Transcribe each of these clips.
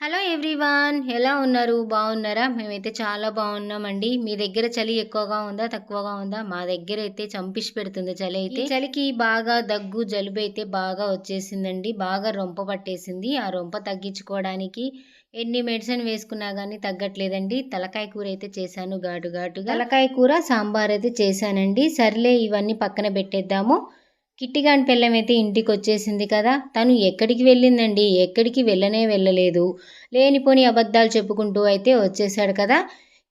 Hello everyone ఎలా ఉన్నారు? బాగున్నారా? మేమైతే చాలా బాగున్నామండి. మీ దగ్గర చలి ఎక్కువగా ఉందా తక్కువగా ఉందా? మా దగ్గర అయితే చంపిషి పెడుతుంది చలి అయితే. చలికి బాగా దగ్గు జలుబు అయితే బాగా వచ్చేసిందండి. బాగా రొంప పట్టేసింది. ఆ రొంప తగ్గించుకోవడానికి ఎన్ని మెడిసిన్ వేసుకున్నా కానీ తగ్గట్లేదండి. తలకాయ కూర అయితే చేశాను ఘాటు ఘాటుగా తలకాయ కూర సాంబార్ అయితే చేశానండి. సర్లే ఇవన్నీ పక్కన పెట్టేద్దాము. కిట్టిగాని పిల్లం అయితే ఇంటికి వచ్చేసింది కదా. తను ఎక్కడికి వెళ్ళిందండి? ఎక్కడికి వెళ్ళనే వెళ్ళలేదు. లేనిపోని అబద్ధాలు చెప్పుకుంటూ అయితే వచ్చేసాడు కదా.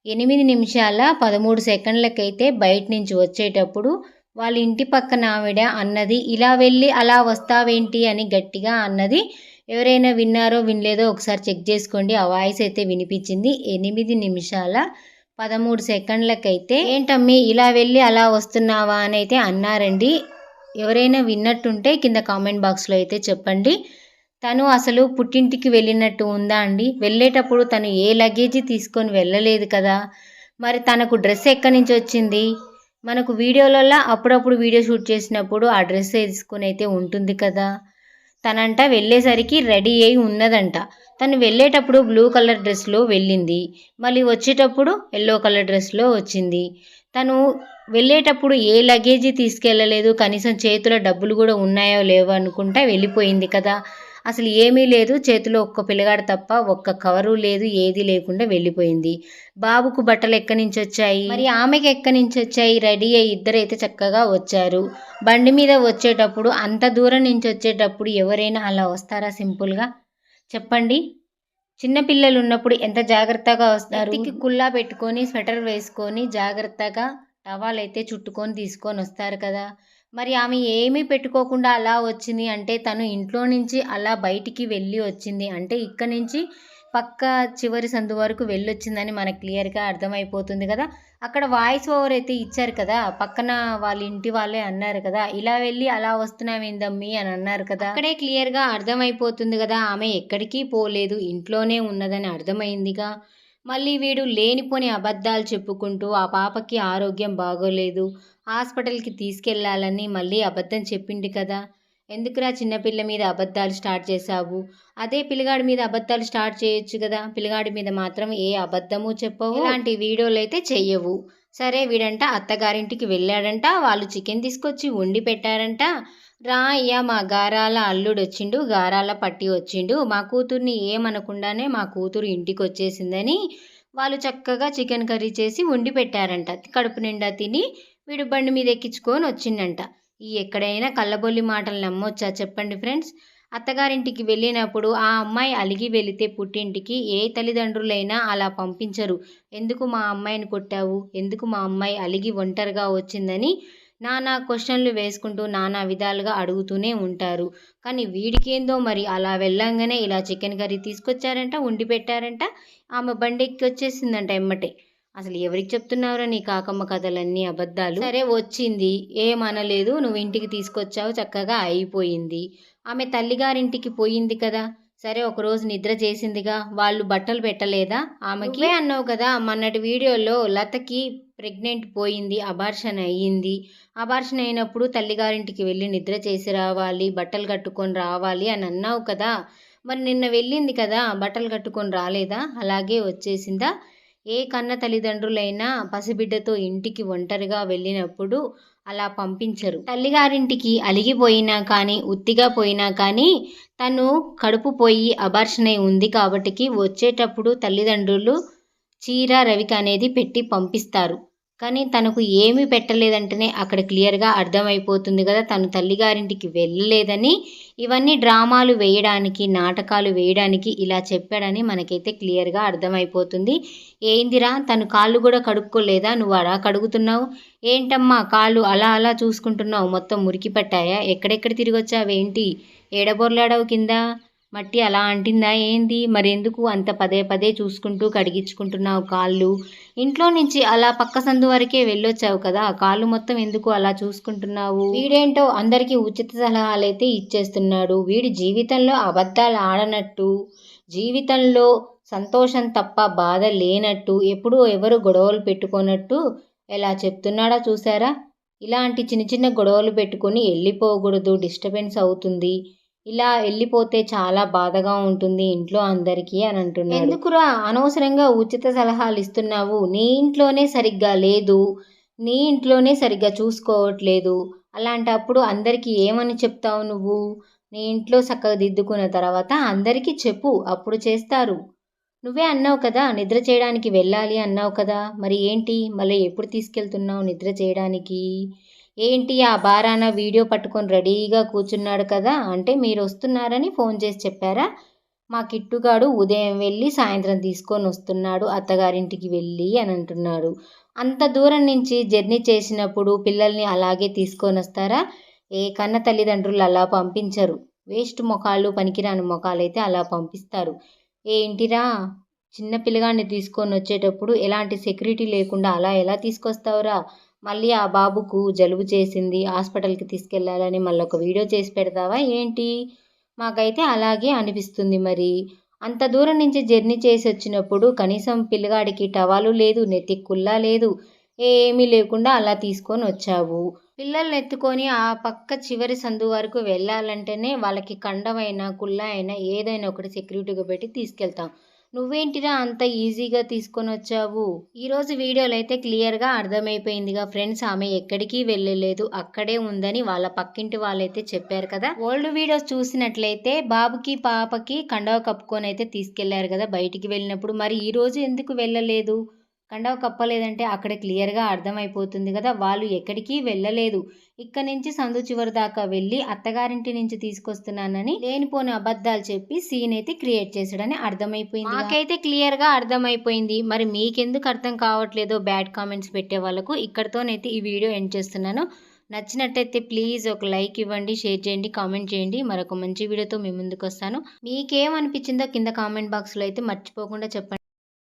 ఎనిమిది నిమిషాల పదమూడు సెకండ్లకైతే బయట నుంచి వచ్చేటప్పుడు వాళ్ళ ఇంటి పక్కన ఆవిడ అన్నది ఇలా వెళ్ళి అలా వస్తావేంటి? అని గట్టిగా అన్నది ఎవరైనా విన్నారో వినలేదో ఒకసారి చెక్ చేసుకోండి. ఆ వాయిస్ అయితే వినిపించింది. ఎనిమిది నిమిషాల పదమూడు సెకండ్లకైతే ఏంటమ్మి ఇలా వెళ్ళి అలా వస్తున్నావా? అని అయితే అన్నారండి. ఎవరైనా విన్నట్టుంటే కింద కామెంట్ బాక్స్లో అయితే చెప్పండి. తను అసలు పుట్టింటికి వెళ్ళినట్టు ఉందా అండి? వెళ్ళేటప్పుడు తను ఏ లగేజీ తీసుకొని వెళ్ళలేదు కదా? మరి తనకు డ్రెస్ ఎక్కడి నుంచి వచ్చింది? మనకు వీడియోలలో అప్పుడప్పుడు వీడియో షూట్ చేసినప్పుడు ఆ డ్రెస్ వేసుకొని అయితే ఉంటుంది కదా? తనంట వెళ్ళేసరికి రెడీ అయి ఉన్నదంట. తను వెళ్ళేటప్పుడు బ్లూ కలర్ డ్రెస్లో వెళ్ళింది. మళ్ళీ వచ్చేటప్పుడు ఎల్లో కలర్ డ్రెస్లో వచ్చింది. తను వెళ్ళేటప్పుడు ఏ లగేజీ తీసుకెళ్ళలేదు. కనీసం చేతిలో డబ్బులు కూడా ఉన్నాయో లేవో అనుకుంటా వెళ్ళిపోయింది కదా. అసలు ఏమీ లేదు. చేతిలో ఒక్క పిల్లగాడు తప్ప ఒక్క కవరు లేదు ఏది లేకుండా వెళ్ళిపోయింది. బాబుకు బట్టలు ఎక్కడి నుంచి వచ్చాయి? మరి ఆమెకి ఎక్కడి నుంచి వచ్చాయి? రెడీ అయ్యి ఇద్దరైతే చక్కగా వచ్చారు. బండి మీద వచ్చేటప్పుడు అంత దూరం నుంచి వచ్చేటప్పుడు ఎవరైనా అలా వస్తారా సింపుల్గా? చెప్పండి. చిన్నపిల్లలు ఉన్నప్పుడు ఎంత జాగ్రత్తగా వస్తారు? ఇంటికి కుల్లా పెట్టుకొని స్వెటర్ వేసుకొని జాగ్రత్తగా టవాల్ అయితే చుట్టుకొని తీసుకొని వస్తారు కదా. మరి ఆమె ఏమీ పెట్టుకోకుండా అలా వచ్చింది అంటే తను ఇంట్లో నుంచి అలా బయటికి వెళ్ళి వచ్చింది. అంటే ఇక్కడ నుంచి పక్క చివరి సందు వరకు వెళ్ళొచ్చిందని మనకు క్లియర్గా అర్థమైపోతుంది కదా. అక్కడ వాయిస్ ఓవర్ అయితే ఇచ్చారు కదా. పక్కన వాళ్ళ ఇంటి వాళ్ళే అన్నారు కదా. ఇలా వెళ్ళి అలా వస్తున్నామేందమ్మి అని అన్నారు కదా. అక్కడే క్లియర్గా అర్థమైపోతుంది కదా ఆమె ఎక్కడికి పోలేదు. ఇంట్లోనే ఉన్నదని అర్థమైందిగా. మళ్ళీ వీడు లేనిపోని అబద్ధాలు చెప్పుకుంటూ ఆ పాపకి ఆరోగ్యం బాగోలేదు. హాస్పిటల్కి తీసుకెళ్ళాలని మళ్ళీ అబద్ధం చెప్పిండు కదా. ఎందుకురా చిన్నపిల్ల మీద అబద్ధాలు స్టార్ట్ చేశావు? అదే పిల్లగాడి మీద అబద్ధాలు స్టార్ట్ చేయొచ్చు కదా. పిల్లగాడి మీద మాత్రం ఏ అబద్ధము చెప్పవు. ఇలాంటి వీడియోలు అయితే చెయ్యవు. సరే వీడంట అత్తగారింటికి వెళ్ళాడంట. వాళ్ళు చికెన్ తీసుకొచ్చి వండి పెట్టారంట. రా అయ్యా మా గారాల అల్లుడు వచ్చిండు గారాల పట్టి వచ్చిండు. మా కూతుర్ని ఏమనకుండానే మా కూతురు ఇంటికి వచ్చేసిందని వాళ్ళు చక్కగా చికెన్ కర్రీ చేసి వండి పెట్టారంట. కడుపు నిండా తిని వీడు బండి మీద ఎక్కించుకొని వచ్చిండంట. ఈ ఎక్కడైనా కళ్ళబొల్లి మాటలు నమ్మొచ్చా చెప్పండి ఫ్రెండ్స్? అత్తగారింటికి వెళ్ళినప్పుడు ఆ అమ్మాయి అలిగి వెళితే పుట్టింటికి ఏ తల్లిదండ్రులైనా అలా పంపించరు. ఎందుకు మా అమ్మాయిని కొట్టావు? ఎందుకు మా అమ్మాయి అలిగి ఒంటరిగా వచ్చిందని నానా క్వశ్చన్లు వేసుకుంటూ నానా విధాలుగా అడుగుతూనే ఉంటారు. కానీ వీడికేందో మరి అలా వెళ్ళంగానే ఇలా చికెన్ కర్రీ తీసుకొచ్చారంట వండి పెట్టారంట. ఆమె బండి ఎక్కి వచ్చేసిందంట ఎమ్మటే. అసలు ఎవరికి చెప్తున్నావురా నీ కాకమ్మ కథలన్నీ అబద్ధాలు? సరే వచ్చింది. ఏమనలేదు. నువ్వు ఇంటికి తీసుకొచ్చావు. చక్కగా అయిపోయింది. ఆమె తల్లిగారింటికి పోయింది కదా. సరే ఒకరోజు నిద్ర చేసిందిగా. వాళ్ళు బట్టలు పెట్టలేదా? ఆమెకి? అన్నావు కదా మొన్నటి వీడియోలో లతకి ప్రెగ్నెంట్ పోయింది. అబార్షన్ అయ్యింది. అబార్షన్ అయినప్పుడు తల్లిగారింటికి వెళ్ళి నిద్ర చేసి రావాలి. బట్టలు కట్టుకొని రావాలి అని అన్నావు కదా. మరి నిన్న వెళ్ళింది కదా బట్టలు కట్టుకొని రాలేదా? అలాగే వచ్చేసిందా? ఏ కన్న తల్లిదండ్రులైనా పసిబిడ్డతో ఇంటికి ఒంటరిగా వెళ్ళినప్పుడు అలా పంపించరు. తల్లిగారింటికి అలిగిపోయినా కానీ ఉత్తిగా పోయినా కానీ తను కడుపు పోయి అబార్షణ ఉంది కాబట్టికి వచ్చేటప్పుడు తల్లిదండ్రులు చీర రవిక అనేది పెట్టి పంపిస్తారు. కానీ తనకు ఏమీ పెట్టలేదంటేనే అక్కడ క్లియర్గా అర్థమైపోతుంది కదా తను తల్లిగారింటికి వెళ్ళలేదని. ఇవన్నీ డ్రామాలు వేయడానికి నాటకాలు వేయడానికి ఇలా చెప్పాడని మనకైతే క్లియర్గా అర్థమైపోతుంది. ఏందిరా తను కాళ్ళు కూడా కడుక్కోలేదా? నువ్వు అలా కడుగుతున్నావు? ఏంటమ్మా కాళ్ళు అలా అలా చూసుకుంటున్నావు? మొత్తం మురికి పట్టాయా ఎక్కడెక్కడ తిరిగి వచ్చావేంటి ఏడబొర్లాడవు కింద? మట్టి అలా అంటిందా ఏంది? మరెందుకు అంత పదే పదే చూసుకుంటూ కడిగించుకుంటున్నావు కాళ్ళు? ఇంట్లో నుంచి అలా పక్క సందు వరకే వెళ్ళొచ్చావు కదా కాళ్ళు మొత్తం ఎందుకు అలా చూసుకుంటున్నావు? వీడేంటో అందరికీ ఉచిత సలహాలైతే ఇచ్చేస్తున్నాడు. వీడి జీవితంలో అబద్ధాలు ఆడనట్టు జీవితంలో సంతోషం తప్ప బాధ లేనట్టు ఎప్పుడూ ఎవరు గొడవలు పెట్టుకోనట్టు ఎలా చెప్తున్నాడా చూసారా ఇలాంటి చిన్న చిన్న గొడవలు పెట్టుకొని వెళ్ళిపోకూడదు డిస్టర్బెన్స్ అవుతుంది. ఇలా వెళ్ళిపోతే చాలా బాధగా ఉంటుంది ఇంట్లో అందరికీ అని అంటున్నారు. ఎందుకురా? అనవసరంగా ఉచిత సలహాలు ఇస్తున్నావు. నీ ఇంట్లోనే సరిగ్గా లేదు. నీ ఇంట్లోనే సరిగ్గా చూసుకోవట్లేదు. అలాంటప్పుడు అందరికీ ఏమని చెప్తావు నువ్వు? నీ ఇంట్లో చక్కగా దిద్దుకున్న తర్వాత అందరికీ చెప్పు. అప్పుడు చేస్తారు. నువ్వే అన్నావు కదా నిద్ర చేయడానికి వెళ్ళాలి అన్నావు కదా. మరి ఏంటి? మళ్ళీ ఎప్పుడు తీసుకెళ్తున్నావు నిద్ర చేయడానికి? ఏంటి ఆ బారాన వీడియో పట్టుకొని రెడీగా కూర్చున్నాడు కదా అంటే మీరు వస్తున్నారని ఫోన్ చేసి చెప్పారా? మా కిట్టుగాడు ఉదయం వెళ్ళి సాయంత్రం తీసుకొని వస్తున్నాడు అత్తగారింటికి వెళ్ళి అని అంటున్నాడు. అంత దూరం నుంచి జర్నీ చేసినప్పుడు పిల్లల్ని అలాగే తీసుకొని వస్తారా? ఏ కన్న తల్లిదండ్రులు అలా పంపించరు. వేస్ట్ మొఖాలు పనికిరాని మొఖాలు అయితే అలా పంపిస్తారు. ఏంటిరా? చిన్న పిల్లగాడిని తీసుకొని వచ్చేటప్పుడు ఎలాంటి సెక్యూరిటీ లేకుండా అలా ఎలా తీసుకొస్తావురా? మళ్ళీ ఆ బాబుకు జలుబు చేసింది హాస్పిటల్కి తీసుకెళ్ళాలని మళ్ళీ ఒక వీడియో చేసి పెడతావా ఏంటి? మాకైతే అలాగే అనిపిస్తుంది మరి. అంత దూరం నుంచి జర్నీ చేసి వచ్చినప్పుడు కనీసం పిల్లగాడికి టవాలు లేదు నెత్తి కుల్లా లేదు ఏమీ లేకుండా అలా తీసుకొని వచ్చావు. పిల్లల్ని ఎత్తుకొని ఆ పక్క చివరి సందు వరకు వెళ్ళాలంటేనే వాళ్ళకి కండమైనా కుళ్ళ అయినా ఏదైనా ఒకటి సెక్యూరిటీగా పెట్టి తీసుకెళ్తాం. నువ్వేంటిరా అంత ఈజీగా తీసుకొని వచ్చావు? ఈరోజు వీడియోలో అయితే క్లియర్గా అర్థమైపోయిందిగా ఫ్రెండ్స్. ఆమె ఎక్కడికి వెళ్ళలేదు. అక్కడే ఉందని వాళ్ళ పక్కింటి వాళ్ళైతే చెప్పారు కదా. ఓల్డ్ వీడియోస్ చూసినట్లయితే బాబుకి పాపకి కండవ కప్పుకొని అయితే తీసుకెళ్ళారు కదా బయటికి వెళ్ళినప్పుడు. మరి ఈరోజు ఎందుకు వెళ్ళలేదు? కండవ కప్పలేదంటే అక్కడ క్లియర్గా అర్థమైపోతుంది కదా! వాళ్ళు ఎక్కడికి వెళ్ళలేదు. ఇక్కడ నుంచి సందు చివరి దాకా వెళ్ళి అత్తగారింటి నుంచి తీసుకొస్తున్నానని లేనిపోని అబద్ధాలు చెప్పి సీన్ అయితే క్రియేట్ చేశాడని అర్థమైపోయింది నాకైతే క్లియర్గా అర్థమైపోయింది. మరి మీకెందుకు అర్థం కావట్లేదో బ్యాడ్ కామెంట్స్ పెట్టే వాళ్ళకు ఇక్కడతోనైతే ఈ వీడియో ఎండ్ చేస్తున్నాను. నచ్చినట్టయితే ప్లీజ్ ఒక లైక్ ఇవ్వండి షేర్ చేయండి కామెంట్ చేయండి. మరొక మంచి వీడియోతో మీ ముందుకు వస్తాను మీకేమనిపించిందో కింద కామెంట్ బాక్స్లో అయితే మర్చిపోకుండా చెప్పండి.